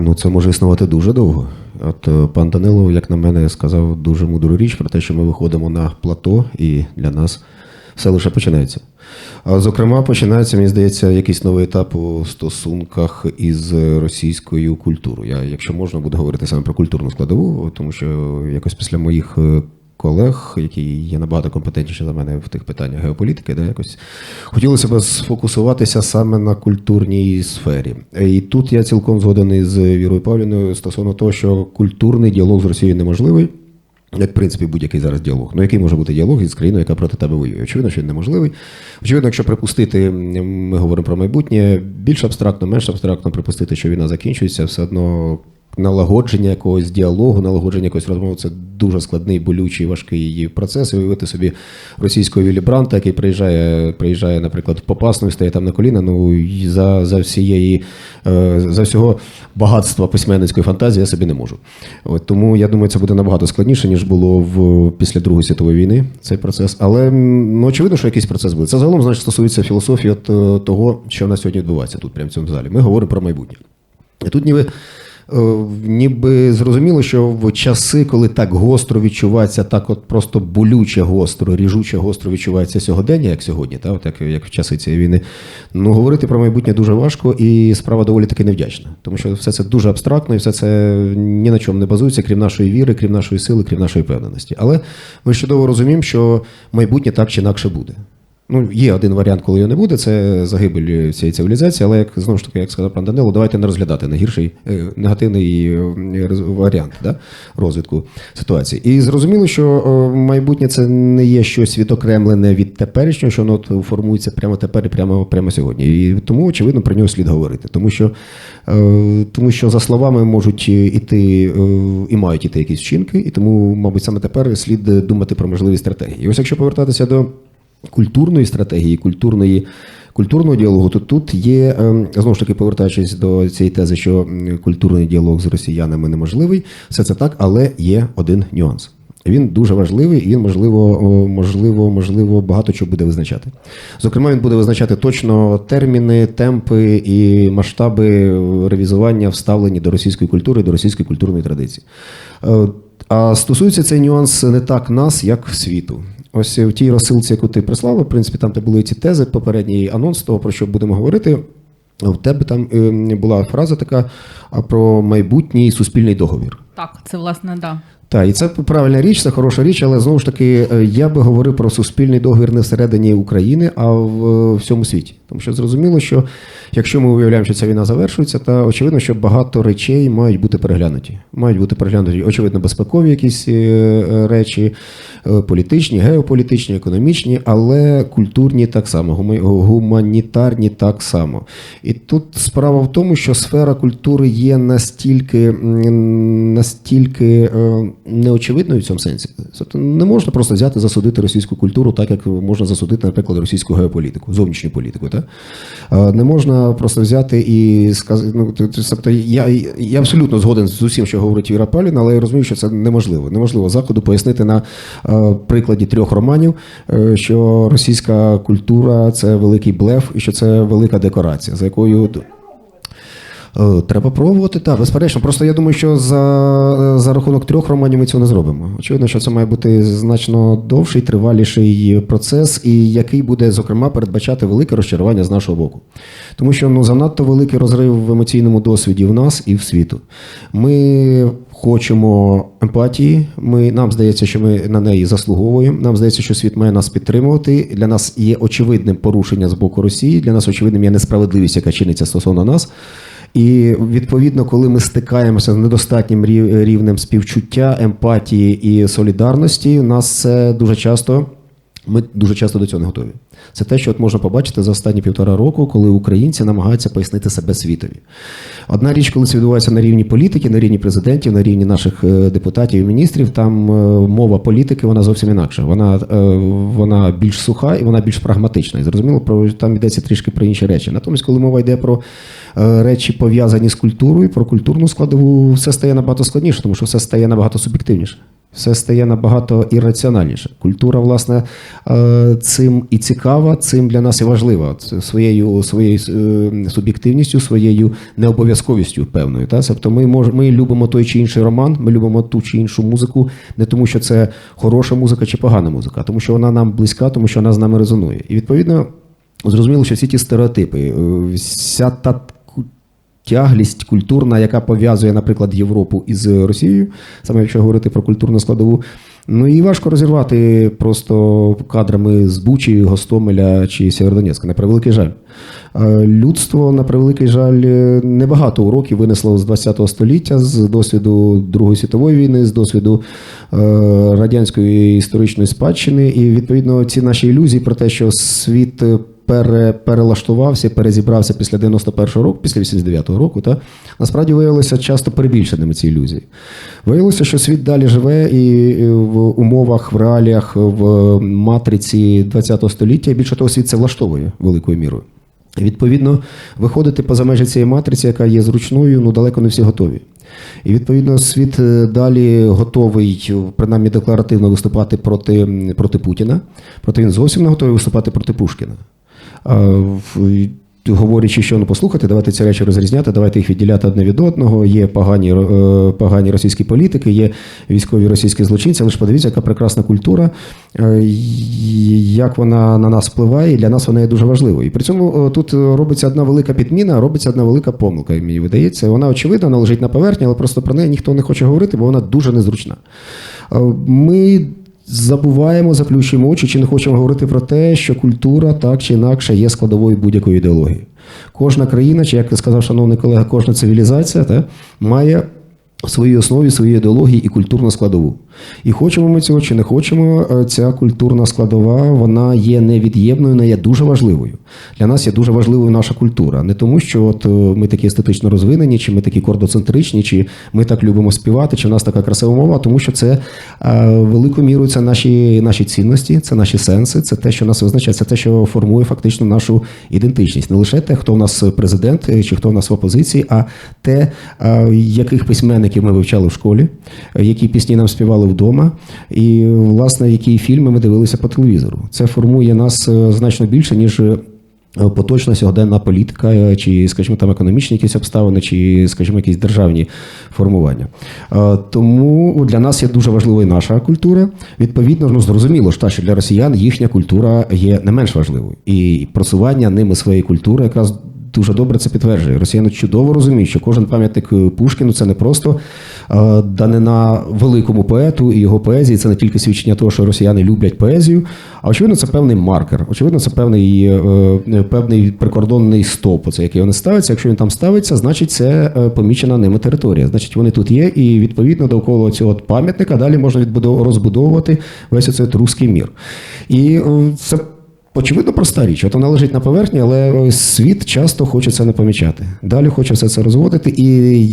ну це може існувати дуже довго. От е, пан Данило, як на мене, сказав дуже мудру річ про те, що ми виходимо на плато, і для нас все лише починається. А зокрема, починається, мені здається, якийсь новий етап у стосунках із російською культурою. Я, якщо можна, буду говорити саме про культурну складову, тому що якось після моїх е, колег, які є набагато компетентніші за мене в тих питаннях геополітики, да, якось хотілося б сфокусуватися саме на культурній сфері. І тут я цілком згоден із Вірою Павліною стосовно того, що культурний діалог з Росією неможливий. Як, в принципі, будь-який зараз діалог. Ну, який може бути діалог із країною, яка проти тебе воює? Очевидно, що він неможливий. Очевидно, якщо припустити, ми говоримо про майбутнє, більш абстрактно, менш абстрактно припустити, що війна закінчується, все одно налагодження якогось діалогу, налагодження якоїсь розмови це дуже складний, болючий, важкий процес. І уявити собі російського Віллі Бранта, який приїжджає, приїжджає, наприклад, в Попасну і стає там на коліна. Ну і за, за всієї е, за всього багатства письменницької фантазії я собі не можу. От, тому я думаю, це буде набагато складніше, ніж було в після Другої світової війни цей процес. Але ну, очевидно, що якийсь процес буде. Це загалом значить стосується філософії от, е, того, що в нас сьогодні відбувається тут, прямо в цьому залі. Ми говоримо про майбутнє. І тут ніби. Е, Ніби зрозуміло, що в часи, коли так гостро відчувається, так от просто болюче гостро, ріжуче гостро відчувається сьогодення, як сьогодні, та, от як, як в часи цієї війни, ну говорити про майбутнє дуже важко, і справа доволі таки невдячна. Тому що все це дуже абстрактно, і все це ні на чому не базується, крім нашої віри, крім нашої сили, крім нашої впевненості. Але ми чудово розуміємо, що майбутнє так чи інакше буде. Ну, є один варіант, коли його не буде, це загибель цієї цивілізації, але як знову ж таки, як сказав пан Данило, давайте не розглядати найгірший е, негативний е, варіант да, розвитку ситуації. І зрозуміло, що е, майбутнє це не є щось відокремлене від теперішнього, що воно формується прямо тепер і прямо, прямо сьогодні. І тому, очевидно, про нього слід говорити. Тому що, тому що за словами можуть іти і мають іти якісь вчинки, і тому, мабуть, саме тепер слід думати про можливі стратегії. І ось якщо повертатися до культурної стратегії, культурної. Культурного діалогу, то тут є ем, знову ж таки повертаючись до цієї тези, що культурний діалог з росіянами неможливий, все це так, але є один нюанс. Він дуже важливий, і він можливо, можливо, можливо, багато чого буде визначати. Зокрема, він буде визначати точно терміни, темпи і масштаби ревізування вставлені до російської культури, до російської культурної традиції. Е, А стосується цей нюанс не так нас, як світу. Ось в тій розсилці, яку ти прислала, в принципі, там де були ці тези, попередній анонс того, про що будемо говорити. В тебе там е, була фраза така про майбутній суспільний договір. Так, це власне да. Так, і це правильна річ, це хороша річ, але знову ж таки, е, я би говорив про суспільний договір не всередині України, а в е, всьому світі. Тому що зрозуміло, що якщо ми уявляємо, що ця війна завершується, то очевидно, що багато речей мають бути переглянуті. Мають бути переглянуті, очевидно, безпекові якісь е, е, речі, е, політичні, геополітичні, економічні, але культурні так само, гуманітарні так само. І тут справа в тому, що сфера культури є настільки, настільки неочевидною в цьому сенсі. Тобто не можна просто взяти засудити російську культуру, так як можна засудити, наприклад, російську геополітику, зовнішню політику. Так? Е, Не можна просто взяти і сказати. Ну, тобто я, я абсолютно згоден з усім, що говорить Віра Палін, але я розумію, що це неможливо. Неможливо заходу пояснити на е, прикладі трьох романів, е, що російська культура це великий блеф і що це велика декорація, за якою Треба пробувати, так, безперечно. Просто я думаю, що за, за рахунок трьох романів ми цього не зробимо. Очевидно, що це має бути значно довший, триваліший процес, і який буде, зокрема, передбачати велике розчарування з нашого боку. Тому що ну, занадто великий розрив в емоційному досвіді в нас і в світу. Ми хочемо емпатії. Ми, нам здається, що ми на неї заслуговуємо. Нам здається, що світ має нас підтримувати. Для нас є очевидним порушення з боку Росії. Для нас очевидним є несправедливість, яка чиниться стосовно нас. І відповідно, коли ми стикаємося з недостатнім рів- рівнем співчуття, емпатії і солідарності, у нас це дуже часто. Ми дуже часто до цього не готові. Це те, що от можна побачити за останні півтора року, коли українці намагаються пояснити себе світові. Одна річ, коли це відбувається на рівні політики, на рівні президентів, на рівні наших е, депутатів і міністрів, там е, мова політики вона зовсім інакша. Вона, е, вона більш суха і вона більш прагматична. І зрозуміло, там йдеться трішки про інші речі. Натомість, коли мова йде про речі пов'язані з культурою, про культурну складову, все стає набагато складніше, тому що все стає набагато суб'єктивніше. Все стає набагато ірраціональніше. Культура, власне, е, цим і цікава, цим для нас і важлива. Своєю, своєю е, суб'єктивністю, своєю необов'язковістю певною. Та? Тобто ми, мож, ми любимо той чи інший роман, ми любимо ту чи іншу музику, не тому, що це хороша музика чи погана музика, а тому що вона нам близька, тому що вона з нами резонує. І відповідно, зрозуміло, що всі ті стереотипи, е, вся та тяглість культурна, яка пов'язує, наприклад, Європу із Росією, саме якщо говорити про культурну складову. Ну і важко розірвати просто кадрами з Бучі, Гостомеля чи Сєвєродонецька. На превеликий жаль. Е, Людство, на превеликий жаль, небагато уроків винесло з ХХ століття, з досвіду Другої світової війни, з досвіду е, радянської історичної спадщини. І відповідно ці наші ілюзії про те, що світ пере, перелаштувався, перезібрався після 91-го року, після 89-го року, та насправді виявилося часто перебільшеними ці ілюзії. Виявилося, що світ далі живе і в умовах, в реаліях, в матриці ХХ століття. І більше того, світ це влаштовує великою мірою. І, Відповідно, виходити поза межі цієї матриці, яка є зручною, ну далеко не всі готові. І відповідно світ е, далі готовий, принаймні декларативно виступати проти, проти Путіна, проте він зовсім не готовий виступати проти Пушкіна. В- Говорячи, що ну послухайте, давайте ці речі розрізняти, давайте їх відділяти одне від одного. Є погані, е, погані російські політики, є військові російські злочинці. Але ж подивіться, яка прекрасна культура, е, як вона на нас впливає, і для нас вона є дуже важливою. І при цьому е, тут робиться одна велика підміна, робиться одна велика помилка, мені видається. Вона очевидна, вона лежить на поверхні, але просто про неї ніхто не хоче говорити, бо вона дуже незручна. Е, Ми забуваємо, заплющуємо очі, чи не хочемо говорити про те, що культура так чи інакше є складовою будь-якої ідеології. Кожна країна, чи як сказав шановний колега, кожна цивілізація та, має в своїй основі свої ідеології і культурну складову. І хочемо ми цього чи не хочемо, е, ця культурна складова вона є невід'ємною, вона є дуже важливою. Для нас є дуже важливою наша культура. Не тому, що от е, ми такі естетично розвинені, чи ми такі кордоцентричні, чи ми так любимо співати, чи в нас така красива мова, тому що це е, великою мірою це наші, наші цінності, це наші сенси, це те, що нас визначає, це те, що формує фактично нашу ідентичність. Не лише те, хто в нас президент чи хто в нас в опозиції, а те, яких письменників ми вивчали в школі, е, які пісні нам співали вдома, і власне які фільми ми дивилися по телевізору. Це формує нас е, значно більше, ніж. е, Поточна сьогоденна політика, чи, скажімо, там економічні якісь обставини, чи, скажімо, якісь державні формування. Тому для нас є дуже важливою наша культура. Відповідно, ну зрозуміло ж та, що для росіян їхня культура є не менш важливою. І просування ними своєї культури якраз дуже добре це підтверджує. Росіяни чудово розуміють, що кожен пам'ятник е, Пушкіну це не просто е, данина великому поету і його поезії. Це не тільки свідчення того, що росіяни люблять поезію, а очевидно, це певний маркер. Очевидно, це певний, е, певний прикордонний стоп, оце, який вони ставиться. Якщо він там ставиться, значить це помічена ними територія. Значить, вони тут є, і відповідно довкола цього пам'ятника далі можна розбудовувати весь оцей руський мір. І це Очевидно, проста річ. От вона лежить на поверхні, але світ часто хоче це не помічати. Далі хоче все це розводити. І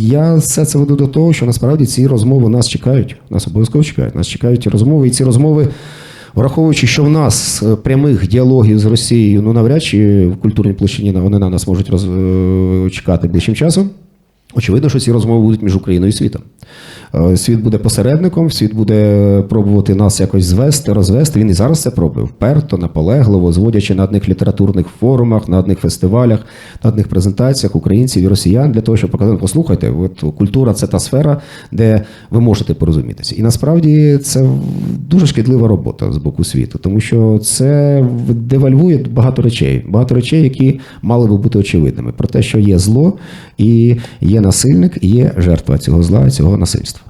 я все це веду до того, що насправді ці розмови нас чекають. Нас обов'язково чекають. Нас чекають розмови, і ці розмови, враховуючи, що в нас е, прямих діалогів з Росією, ну навряд чи в культурній площині вони на нас можуть роз... е, чекати ближчим часом. Очевидно, що ці розмови будуть між Україною і світом. Е, Світ буде посередником, світ буде пробувати нас якось звести, розвести. Він і зараз це пробує вперто, наполегливо, зводячи на одних літературних форумах, на одних фестивалях, на одних презентаціях українців і росіян для того, щоб показати, послухайте, от культура це та сфера, де ви можете порозумітися. І насправді це дуже шкідлива робота з боку світу, тому що це девальвує багато речей, багато речей, які мали би бути очевидними. Про те, що є зло і є насильник, і є жертва цього зла, цього насильства.